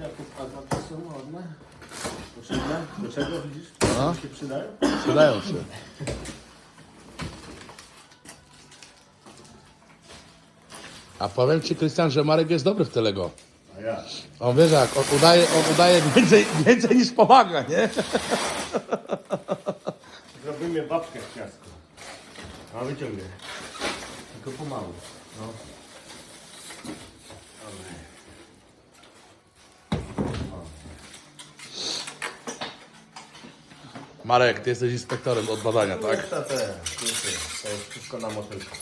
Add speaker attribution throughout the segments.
Speaker 1: Jakie adapty są ładne? Potrzebne? Do czego widzisz? Się przydają?
Speaker 2: Przydają się. A powiem Ci, Krystian, że Marek jest dobry w telego.
Speaker 1: A ja.
Speaker 2: On wiesz jak, on udaje, on udaje więcej, więcej niż pomaga, nie?
Speaker 1: Zrobimy babkę w ciastku. A wyciągnie. Tylko pomału. No.
Speaker 2: Marek, Ty jesteś inspektorem od badania, tak?
Speaker 1: To, jest- to jest wszystko na motylku.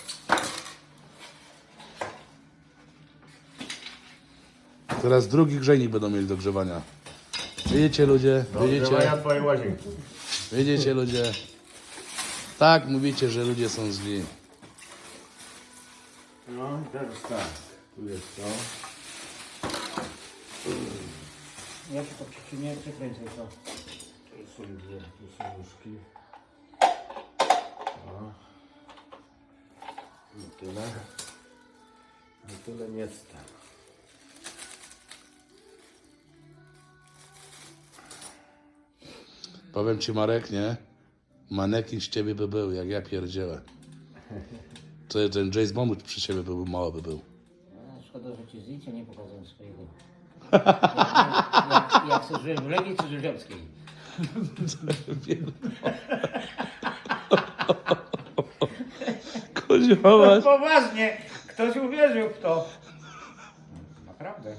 Speaker 2: Teraz drugi grzejnik będą mieli do grzewania. Widzicie ludzie,
Speaker 1: Widzicie?
Speaker 2: widzicie,
Speaker 1: twojej łazienki.
Speaker 2: widzicie ludzie. Tak mówicie, że ludzie są źli.
Speaker 1: No teraz tak. Tu jest to.
Speaker 3: Ja się to przyczynię, przykręcę to.
Speaker 1: Tu są dwie, tu są nóżki. O. I tyle. I tyle nie stał.
Speaker 2: Powiem Ci Marek, nie? Manekin z Ciebie by był, jak ja pierdzielę. To ten James Bond przy Ciebie by był, mało by był.
Speaker 3: No, szkoda, że ci zdjęcia nie pokazują swojego. jak, jak, jak sobie żyłem w Legii czy Żyżewskiej.
Speaker 2: Kozioła.
Speaker 3: Poważnie, ktoś uwierzył w to. Naprawdę.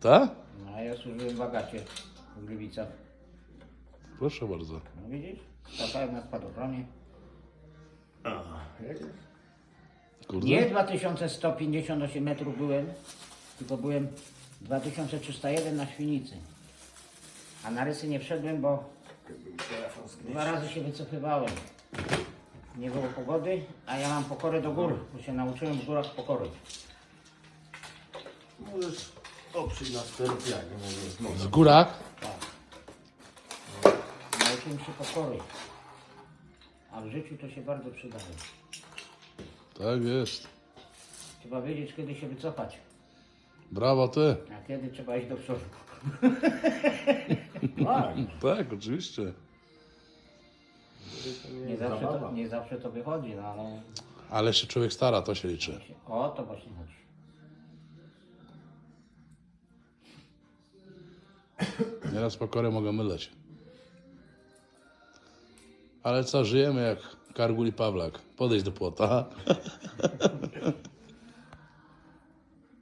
Speaker 2: Tak?
Speaker 3: No, a ja służyłem w Agacie w Gliwicach.
Speaker 2: Proszę bardzo.
Speaker 3: No widzisz? Statałem na spadochronie.
Speaker 2: Kurde.
Speaker 3: Nie 2158 metrów byłem, tylko byłem 2301 na Świnicy. A na rysy nie wszedłem, bo
Speaker 1: z
Speaker 3: dwa razy się wycofywałem. Nie było pogody, a ja mam pokorę do gór, bo się nauczyłem w górach pokory.
Speaker 1: Możesz oprzeć na steropianie, może
Speaker 2: W
Speaker 1: znowu.
Speaker 2: górach?
Speaker 3: Nauczyłem się pokory. A w życiu to się bardzo przydaje.
Speaker 2: Tak jest.
Speaker 3: Trzeba wiedzieć, kiedy się wycofać,
Speaker 2: Brawo Ty.
Speaker 3: a kiedy trzeba iść do przodu.
Speaker 1: Tak.
Speaker 2: Tak, oczywiście.
Speaker 3: Nie zawsze to, nie zawsze to wychodzi, no ale
Speaker 2: Ale się człowiek stara, to się liczy.
Speaker 3: o to właśnie chodzi.
Speaker 2: Nieraz pokorę mogę myleć. Ale co, żyjemy jak Kargul i Pawlak. Podejdź do płota.